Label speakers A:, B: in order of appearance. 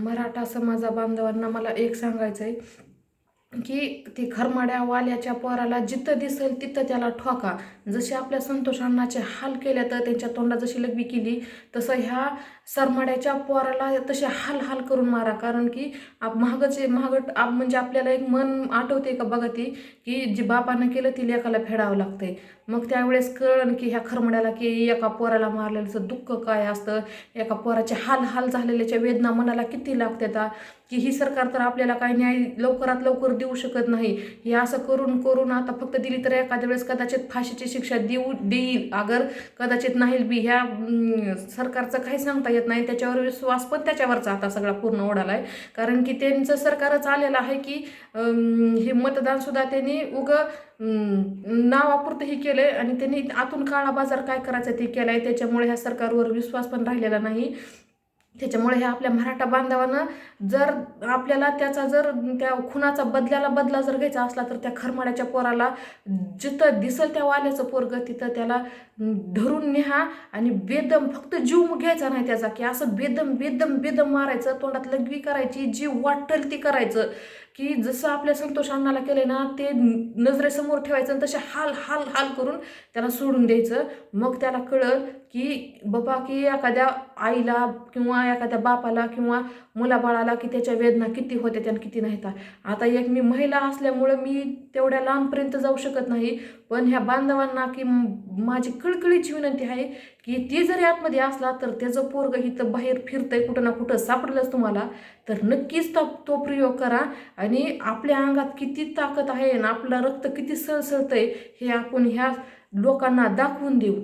A: मराठा समाजा बांधवांना मला एक सांगायचं आहे की ती खरमाड्या वाल्याच्या पोराला जिथं दिसेल तिथं त्याला ठोका. जसे आपल्या संतोष अण्णाचे हाल केले तर त्यांच्या तोंडात जशी लगवी केली तसं ह्या सरमाड्याच्या पोराला तसे हाल हाल करून मारा. कारण की आप महागचे महागट आप म्हणजे आपल्याला एक मन आठवते का बघा ती की जी बापानं केलं ती लेखाला फेडावं लागतंय. मग त्यावेळेस कळण की ह्या खरमड्याला की एका पोराला मारलेलं दुःख काय असतं? एका पोराचे हाल हाल झालेल्याच्या वेदना मनाला किती लागतात? की ही सरकार तर आपल्याला काही न्याय लवकरात लवकर देऊ शकत नाही. हे असं करून करून आता फक्त दिली तर एखाद्या वेळेस कदाचित फाशीची शिक्षा देऊ देईल. अगर कदाचित नाही बी. ह्या सरकारचं काही सांगता येत नाही त्याच्यावर विश्वास पण त्याच्यावरचा आता सगळा पूर्ण ओढाला आहे कारण की त्यांचं सरकारच आलेलं आहे की हे मतदान सुद्धा त्यांनी उग नावापुरतं हे केलंय आणि त्यांनी आतून काळा बाजार काय करायचं ते केलंय त्याच्यामुळे ह्या सरकारवर विश्वास पण राहिलेला नाही. त्याच्यामुळे हे आपल्या मराठा बांधवानं जर आपल्याला त्याचा जर त्या खुनाचा बदल्याला बदला जर घ्यायचा असला तर त्या खरमाड्याच्या पोराला जिथं दिसल त्या वाल्याचं पोरग तिथं त्याला धरून न्या आणि बेदम फक्त जीव घ्यायचा नाही त्याचा की असं बेदम बेदम बेदम मारायचं तोंडात लघवी करायची जी वाटल ती करायचं. की जसं आपल्या संतोष अण्णाला केलं ना ते नजरेसमोर ठेवायचं आणि तसे हाल हाल हाल करून त्याला सोडून द्यायचं. मग त्याला कळल की बाबा की एखाद्या आईला किंवा एखाद्या बापाला किंवा मुलाबाळाला की त्याच्या वेदना किती होत्या आणि किती नाहीत. आता एक मी महिला असल्यामुळं मी तेवढ्या लांबपर्यंत जाऊ शकत नाही. पण ह्या बांधवांना की माझी कळकळीची विनंती आहे की ती जरी आतमध्ये असला तर त्याचं पोरग इथं बाहेर फिरतंय कुठं ना कुठं सापडलंच तुम्हाला. तर नक्कीच तो तो प्रयोग करा. आणि आपल्या अंगात किती ताकद आहे आणि आपलं रक्त किती सळसळतंय हे आपण ह्या लोकांना दाखवून देऊ.